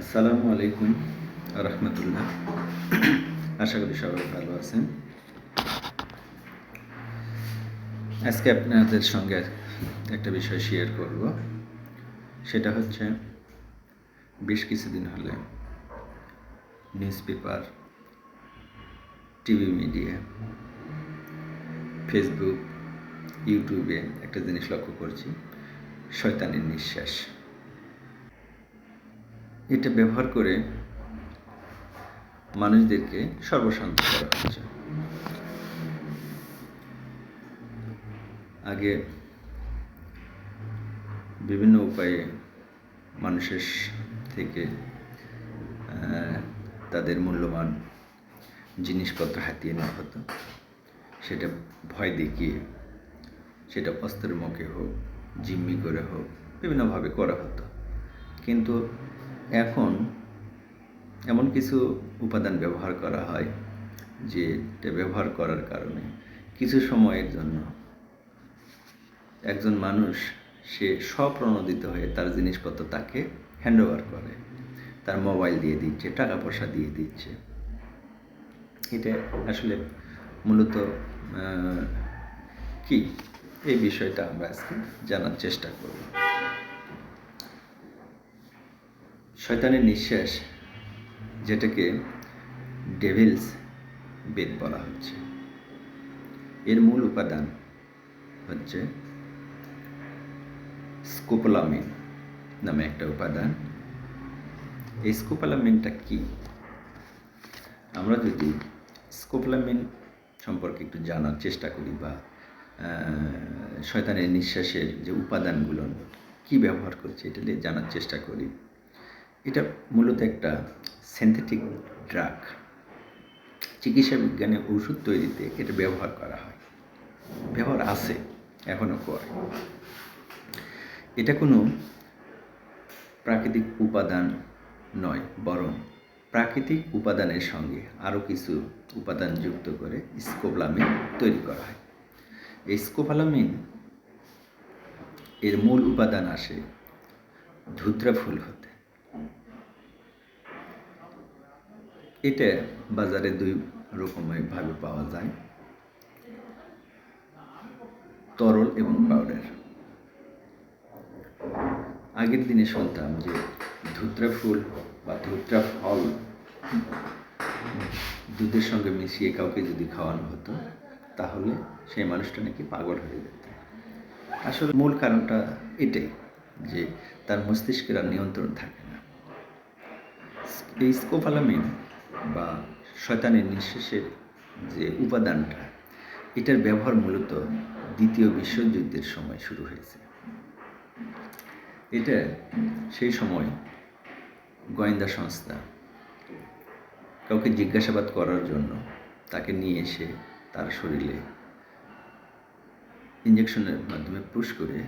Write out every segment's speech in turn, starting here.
আসসালামু আলাইকুম রহমতুল্লাহ। আশা করি সবাই ভালো আছেন। আজকে আপনাদের সঙ্গে একটা বিষয় শেয়ার করব। সেটা হচ্ছে, বেশ কিছুদিন হলে news paper TV media Facebook ইউটিউবে একটা জিনিস লক্ষ্য করছি, শয়তানের নিঃশ্বাস। এটা ব্যবহার করে মানুষদেরকে সর্বশান্ত করা হচ্ছে। আগে বিভিন্ন উপায়ে মানুষের থেকে তাদের মূল্যবান জিনিসপত্র হাতিয়ে নেওয়া হতো। সেটা ভয় দেখিয়ে, সেটা অস্ত্রের মুখে হোক, জিম্মি করে হোক, বিভিন্নভাবে করা হতো। কিন্তু এখন এমন কিছু উপাদান ব্যবহার করা হয় যে এটা ব্যবহার করার কারণে কিছু সময়ের জন্য একজন মানুষ, সে স্বপ্রণোদিত হয়ে তার জিনিসপত্র তাকে হ্যান্ড ওভার করে। তার মোবাইল দিয়ে দিচ্ছে, টাকা পয়সা দিয়ে দিচ্ছে। এটা আসলে মূলত কি? এই বিষয়টা আমরা আজকে জানার চেষ্টা করব। শয়তানের নিঃশ্বাস, যেটাকে ডেভিলস বেদ বলা হচ্ছে। এর মূল উপাদান হচ্ছে স্কোপোলামিন নামে একটা উপাদান। এই স্কোপোলামিনটা কি? আমরা যদি স্কোপোলামিন সম্পর্কে একটু জানার চেষ্টা করি বা শয়তানের নিঃশ্বাসের যে উপাদানগুলো, কি ব্যবহার করছে, এটা নিয়ে জানার চেষ্টা করি। এটা মূলত একটা সিনথেটিক ড্রাগ চিকিৎসা বিজ্ঞানে ওষুধ তৈরিতে এটা ব্যবহার করা হয়। ব্যবহার আছে এখনও করে। এটা কোনো প্রাকৃতিক উপাদান নয়, বরং প্রাকৃতিক উপাদানের সঙ্গে আরও কিছু উপাদান যুক্ত করে স্কোপলামিন তৈরি করা হয়। এই স্কোপালামিন, এর মূল উপাদান আসে ধুত্রা ফুল হতে। এটা বাজারে দুই রকমের ভাবে পাওয়া যায়। তরল এবং পাউডার আগের দিনে শুনতাম যে ধুত্রা ফুল বা ধুত্রা ফল দুধের সঙ্গে মিশিয়ে কাউকে যদি খাওয়ানো হতো, তাহলে সেই মানুষটা নাকি পাগল হয়ে যেত। আসলে মূল কারণটা এটাই যে তার মস্তিষ্কের আর নিয়ন্ত্রণ থাকে না। এই স্কোপালামিন বা শয়তানের নিঃশ্বাসের যে উপাদানটা, এটার ব্যবহার মূলত দ্বিতীয় বিশ্বযুদ্ধের সময় শুরু হয়েছে। এটা সেই সময় গোয়েন্দা সংস্থা কাউকে জিজ্ঞাসাবাদ করার জন্য তাকে নিয়ে এসে তার শরীরে ইঞ্জেকশনের মাধ্যমে পুশ করে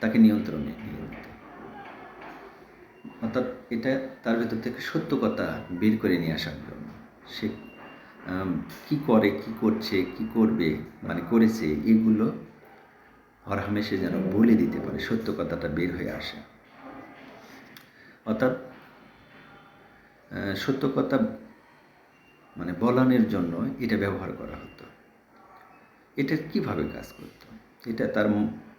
তাকে নিয়ন্ত্রণে নিয়ে নিতে অর্থাৎ এটা তার ভেতর থেকে সত্য কথা বের করে নিয়ে আসার জন্য। সে কি করে, কি করছে, কি করবে মানে করেছে, এগুলো হরহামেশে যেন বলে দিতে পারে সত্য কথাটা বের হয়ে আসে। অর্থাৎ সত্য কথা মানে বলানোর জন্য এটা ব্যবহার করা হতো। এটা কীভাবে কাজ করতো? এটা তার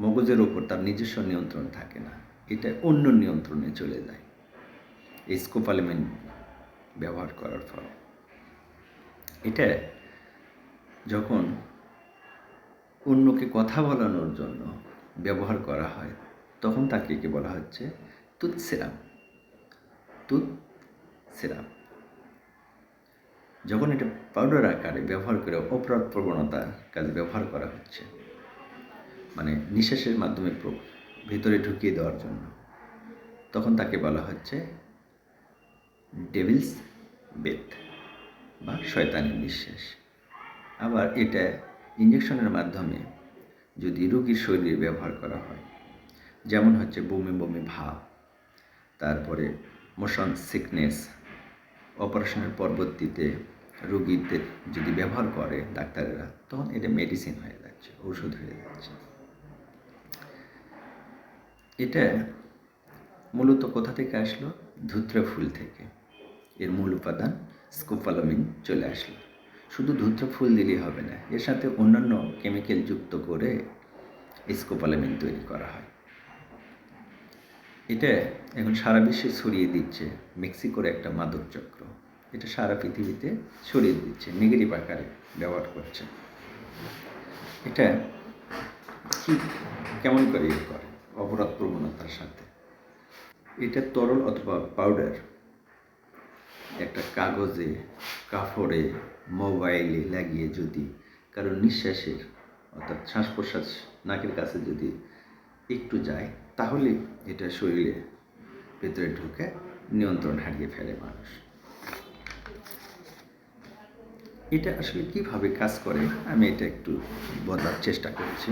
মগজের ওপর, তার নিজস্ব নিয়ন্ত্রণ থাকে না। এটা অন্য নিয়ন্ত্রণে চলে যায়। এই স্কোপালিমেন্ট ব্যবহার করার ফলে। এটা যখন অন্যকে কথা বলানোর জন্য ব্যবহার করা হয়, তখন তাকে কি বলা হচ্ছে? তুত সেরাম তুত সেরাম যখন এটা পাউডার আকারে ব্যবহার করে অপরাধ প্রবণতার কাজে ব্যবহার করা হচ্ছে মানে নিঃশ্বাসের মাধ্যমে ভিতরে ঢুকিয়ে দেওয়ার জন্য। তখন তাকে বলা হচ্ছে ডেভিলস বেথ বা শয়তানের নিঃশ্বাস। আবার এটা ইঞ্জেকশনের মাধ্যমে যদি রোগীর শরীরে ব্যবহার করা হয়, যেমন হচ্ছে বমি বমি ভাব, তারপরে মোশন সিকনেস অপারেশনের পরবর্তীতে রোগীদের যদি ব্যবহার করে ডাক্তারেরা, তখন এটা মেডিসিন হয়ে যাচ্ছে ওষুধ হয়ে যাচ্ছে। এটা মূলত কোথা থেকে আসলো? ধুত্রা ফুল থেকে। এর মূল উপাদান স্কোপালামিন চলে আসলো। শুধু ধুত্রা ফুল দিলেই হবে না, এর সাথে অন্যান্য কেমিক্যাল যুক্ত করে স্কোপালামিন তৈরি করা হয়। এটা এখন সারা বিশ্বে ছড়িয়ে দিচ্ছে, মেক্সিকোর একটা মাদক চক্র এটা সারা পৃথিবীতে ছড়িয়ে দিচ্ছে নেগেটিভ আকারে ব্যবহার করছে। এটা কি কেমন করে ইয়ে করে? অপরাধ প্রবণতার সাথে। এটা তরল অথবা পাউডার একটা কাগজে কাপড়ে মোবাইলে লাগিয়ে যদি কারও নিঃশ্বাসের, অর্থাৎ শ্বাস প্রশ্বাস নাকের কাছে যদি একটু যায়, তাহলে এটা শরীরে ভেতরে ঢুকে নিয়ন্ত্রণ হারিয়ে ফেলে মানুষ। এটা আসলে কীভাবে কাজ করে, আমি এটা একটু বলার চেষ্টা করছি।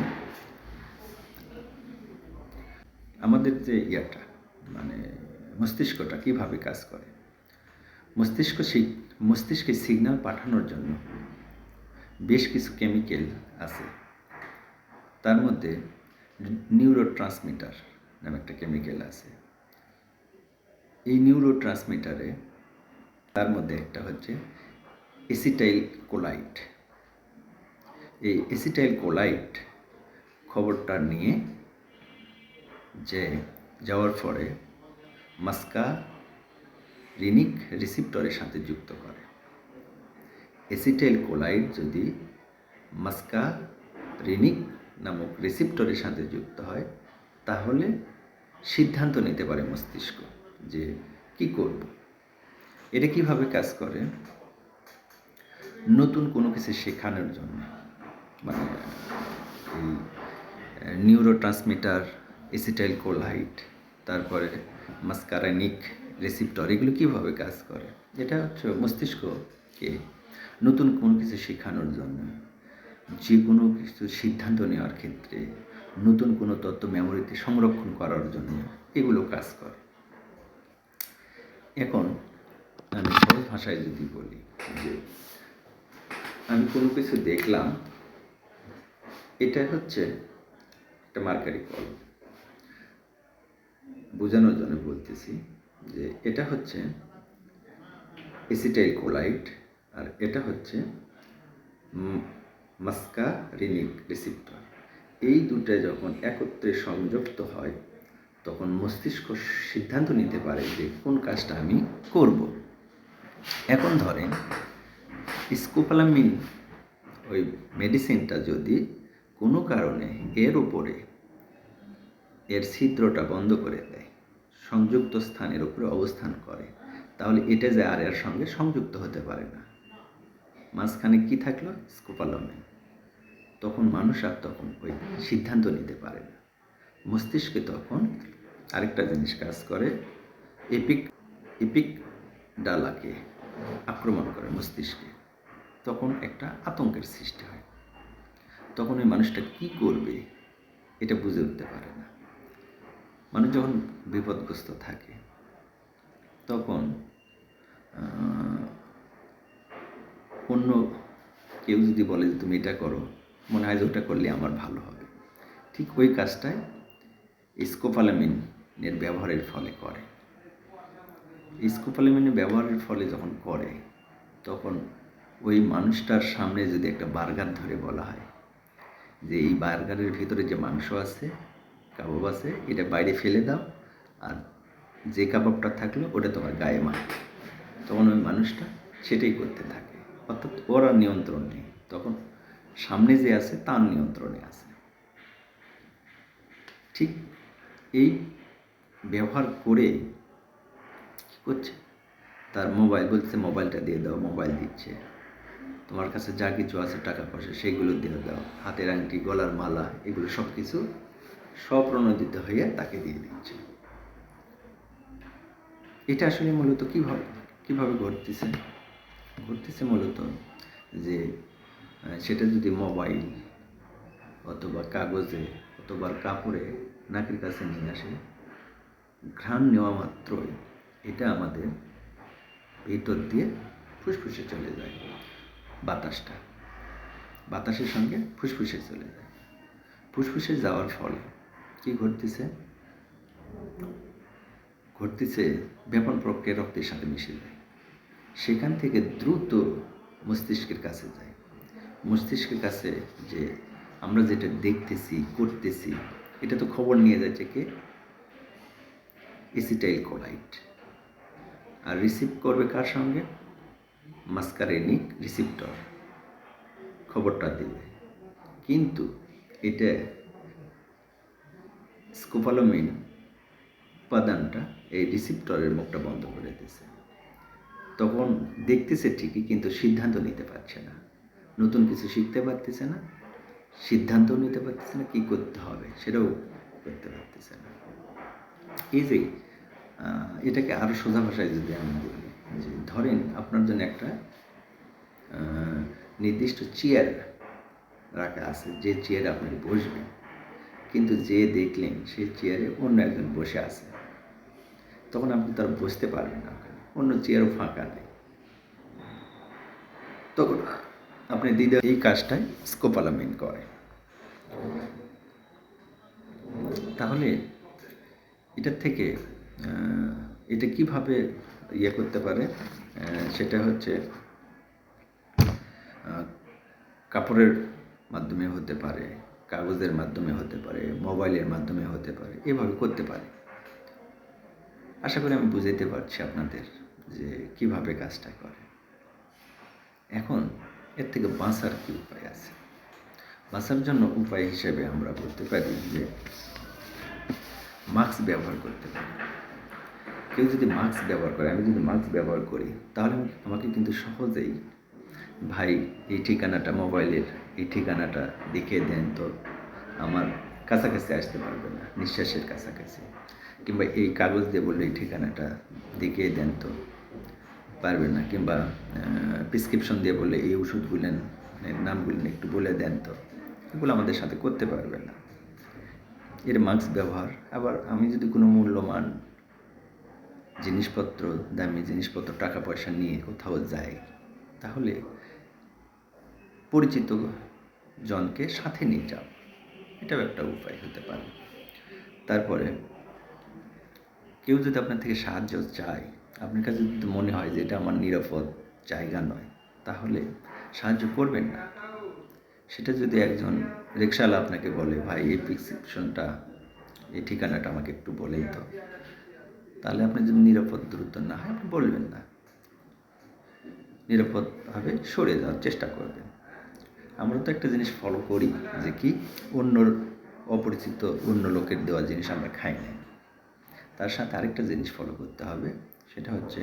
আমাদের যে ইয়াটা মানে মস্তিষ্কটা কীভাবে কাজ করে? মস্তিষ্ক মস্তিষ্কে সিগন্যাল পাঠানোর জন্য বেশ কিছু কেমিক্যাল আছে। তার মধ্যে নিউরো ট্রান্সমিটার নামে একটা কেমিক্যাল আছে। এই নিউরো ট্রান্সমিটারে তার মধ্যে একটা হচ্ছে এসিটাইল কোলাইট এই এসিটাইল কোলাইট খবরটা নিয়ে যে যাওয়ার পরে মাস্কা রিনিক রিসিপ্টরের সাথে যুক্ত করে। এসিটাইল কোলাইড যদি মাস্কা রিনিক নামক রিসিপ্টরের সাথে যুক্ত হয়, তাহলে সিদ্ধান্ত নিতে পারে মস্তিষ্ক যে কি করব। এটা কীভাবে কাজ করে? নতুন কোনো কিছু শেখানোর জন্য। মানে এই নিউরো ট্রান্সমিটার এসিটাইল কোলাইট তারপরে মাস্কারানিক রেসিপ্টর, এগুলো কীভাবে কাজ করে? এটা হচ্ছে মস্তিষ্ককে নতুন কোনো কিছু শেখানোর জন্য। যে কোনো কিছু সিদ্ধান্ত নেওয়ার ক্ষেত্রে নতুন কোনো তথ্য মেমোরিতে সংরক্ষণ করার জন্য এগুলো কাজ করে। এখন আমি সহজ ভাষায় যদি বলি যে আমি কোনো কিছু দেখলাম, এটা হচ্ছে একটা মার্কারি কল। বোঝানোর জন্য বলতেছি যে এটা হচ্ছে এসিটাইল কোলাইট আর এটা হচ্ছে মাস্কা রিনিক রিসিপ্টর। এই দুটো যখন একত্রে সংযুক্ত হয়, তখন মস্তিষ্ক সিদ্ধান্ত নিতে পারে যে কোন কাজটা আমি করব। এখন ধরেন, স্কোপালামিন ওই মেডিসিনটা যদি কোনো কারণে এর উপরে এর ছিদ্রটা বন্ধ করে দেয়, সংযুক্ত স্থানের উপরে অবস্থান করে। তাহলে এটা যে আর এর সঙ্গে সংযুক্ত হতে পারে না। মাঝখানে কি থাকল? স্কোপালামিন তখন মানুষ আর তখন ওই সিদ্ধান্ত নিতে পারে না। মস্তিষ্কে তখন আরেকটা জিনিস কাজ করে, এপিক এপিক ডালাকে আক্রমণ করে মস্তিষ্কে। তখন একটা আতঙ্কের সৃষ্টি হয়। তখন ওই মানুষটা কি করবে? এটা বুঝে উঠতে পারে না। মানুষ যখন বিপদগ্রস্ত থাকে, তখন অন্য কেউ যদি বলে যে তুমি এটা করো, মনে হয় যে ওটা করলে আমার ভালো হবে। ঠিক ওই কাজটাই স্কোপালামিনের ব্যবহারের ফলে করে। স্কোপালামিনের ব্যবহারের ফলে যখন করে, তখন ওই মানুষটার সামনে যদি একটা বার্গার ধরে বলা হয়, যে এই বার্গারের ভিতরে যে মাংস আছে কাবাব আছে, এটা বাইরে ফেলে দাও, আর যে কাবাবটা থাকল ওটা তোমার গায়ে মার তখন ওই মানুষটা সেটাই করতে থাকে। অর্থাৎ ওর আর নিয়ন্ত্রণ নেই। তখন সামনে যে আছে, তার নিয়ন্ত্রণে আছে। ঠিক এই ব্যবহার করে কী করছে? তার মোবাইল বলছে, মোবাইলটা দিয়ে দাও, মোবাইল দিচ্ছে। তোমার কাছে যা কিছু আছে, টাকা পয়সা, সেগুলো দিয়ে দাও। হাতের আংটি, গলার মালা, এগুলো সব কিছু স্বপ্রণোদিত হয়ে তাকে দিয়ে দিচ্ছে এটা আসলে মূলত কীভাবে কীভাবে ঘটতেছে? ঘটতেছে মূলত যে সেটা যদি মোবাইল অথবা কাগজে অথবা কাপড়ে নাকের কাছে নিয়ে আসে, ঘ্রাণ নেওয়া মাত্রই এটা আমাদের ভিতর দিয়ে ফুসফুসে চলে যায়, বাতাসটা। বাতাসের সঙ্গে ফুসফুসে চলে যায়। ফুসফুসে যাওয়ার ফলে কি ঘটতেছে? ঘটতেছে ব্যাপন প্রক্রিয়া রক্তের সাথে মিশে যায়। সেখান থেকে দ্রুত মস্তিষ্কের কাছে যায়। মস্তিষ্কের কাছে যে আমরা যেটা দেখতেছি, করতেছি, এটা তো খবর নিয়ে যাচ্ছে কে? এসিটাইল কোলাইট আর রিসিভ করবে কার সঙ্গে? Muscarinic receptor. খবরটা দেবে। কিন্তু এটা স্কোপালোমিন উপাদানটা এই রিসিপ্টরের মুখটা বন্ধ করে দিয়েছে। তখন দেখতেছে ঠিকই, কিন্তু সিদ্ধান্ত নিতে পারছে না। নতুন কিছু শিখতে পারতেছে না, সিদ্ধান্তও নিতে পারতেছে না, কী করতে হবে সেটাও করতে পারতেছে না। এই যে এটাকে আরও সোজা ভাষায় যদি আমি বলি, যে ধরেন আপনার জন্য একটা নির্দিষ্ট চেয়ার রাখা আছে, যে চেয়ারে আপনি বসবেন কিন্তু যে দেখলেন সেই চেয়ারে অন্য একজন বসে আছে। তখন আপনি তার বসতে পারবেন না অন্য চেয়ারও ফাঁকা নেই। তখন আপনি দিদা এই কাজটাই স্কোপালামিন করে তাহলে এটার থেকে এটা কীভাবে ইয়ে করতে পারে? সেটা হচ্ছে কাপড়ের মাধ্যমে হতে পারে। কাগজের মাধ্যমে হতে পারে, মোবাইলের মাধ্যমে হতে পারে, এভাবে করতে পারে। আশা করি আমি বুঝাইতে পারছি আপনাদের যে কীভাবে কাজটা করে। এখন এর থেকে বাঁচার কি উপায় আছে? বাঁচার জন্য উপায় হিসেবে আমরা বলতে পারি যে মাস্ক ব্যবহার করতে পারি। কেউ যদি মাস্ক ব্যবহার করে, আমি যদি মাস্ক ব্যবহার করি, তাহলে আমাকে- কিন্তু সহজেই ভাই এই ঠিকানাটা মোবাইলের এই ঠিকানাটা দেখিয়ে দেন তো আমার কাছাকাছি আসতে পারবে না, নিঃশ্বাসের কাছাকাছি। কিংবা এই কাগজ দিয়ে বললে এই ঠিকানাটা দেখিয়ে দেন তো পারবে না, কিংবা প্রেসক্রিপশন দিয়ে বললে এই ওষুধগুলেন নামগুলেন একটু বলে দেন তো। এগুলো আমাদের সাথে করতে পারবে না। এর মাস্ক ব্যবহার। আবার আমি যদি কোনো মূল্যবান জিনিসপত্র, দামি জিনিসপত্র, টাকা পয়সা নিয়ে কোথাও যাই, তাহলে পরিচিত জনকে সাথে নিয়ে যাও। এটাও একটা উপায় হতে পারে। তারপরে, কেউ যদি আপনার থেকে সাহায্য চায়, আপনার কাছে যদি মনে হয় যে এটা আমার নিরাপদ জায়গা নয়, তাহলে সাহায্য করবেন না। সেটা যদি একজন রিক্সাওয়ালা আপনাকে বলে, ভাই, এই প্রেসক্রিপশনটা, এই ঠিকানাটা আমাকে একটু বলেই তো তাহলে আপনি যদি নিরাপদ দ্রুত না হয়, আপনি বলবেন না। নিরাপদভাবে সরে যাওয়ার চেষ্টা করবেন। আমরা তো একটা জিনিস ফলো করি যে কি অন্য অপরিচিত অন্য লোকের দেওয়া জিনিস আমরা খাই না। তার সাথে আরেকটা জিনিস ফলো করতে হবে, সেটা হচ্ছে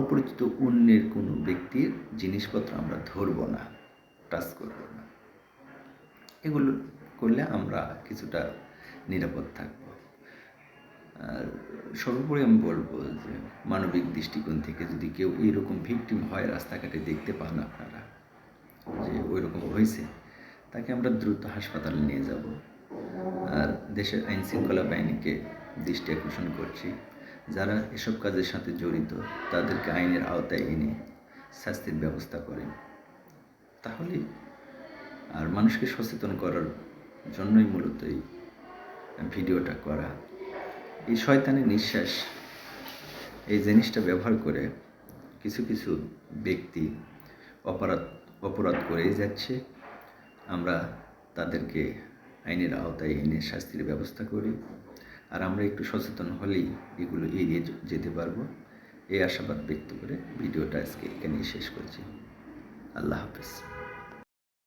অপরিচিত অন্যের কোনো ব্যক্তির জিনিসপত্র আমরা ধরবো না টাচ করব না। এগুলো করলে আমরা কিছুটা নিরাপদ থাকব। আর সর্বোপরি আমি বলব যে মানবিক দৃষ্টিকোণ থেকে যদি কেউ এইরকম ভিকটিম হয় রাস্তাঘাটে দেখতে পান আপনারা যে ওই রকম হয়েছে, তাকে আমরা দ্রুত হাসপাতালে নিয়ে যাব। আর দেশের আইন শৃঙ্খলা বাহিনীকে দৃষ্টি আকর্ষণ করছি। যারা এসব কাজের সাথে জড়িত, তাদেরকে আইনের আওতায় এনে শাস্তির ব্যবস্থা করেন। তাহলে আর মানুষকে সচেতন করার জন্যই মূলত এই ভিডিওটা করা। এই শয়তানের নিঃশ্বাস, এই জিনিসটা ব্যবহার করে কিছু কিছু ব্যক্তি অপরাধ অপরাধ যাচ্ছে। আমরা তাদেরকে আইনের আওতায় এনে শাস্তির ব্যবস্থা করি। আর আমরা একটু সচেতন হলেই এগুলো এড়িয়ে যেতে পারব। এই আশাবাদ ব্যক্ত করে ভিডিওটা আজকে এখানেই শেষ করছি। আল্লাহ হাফেজ।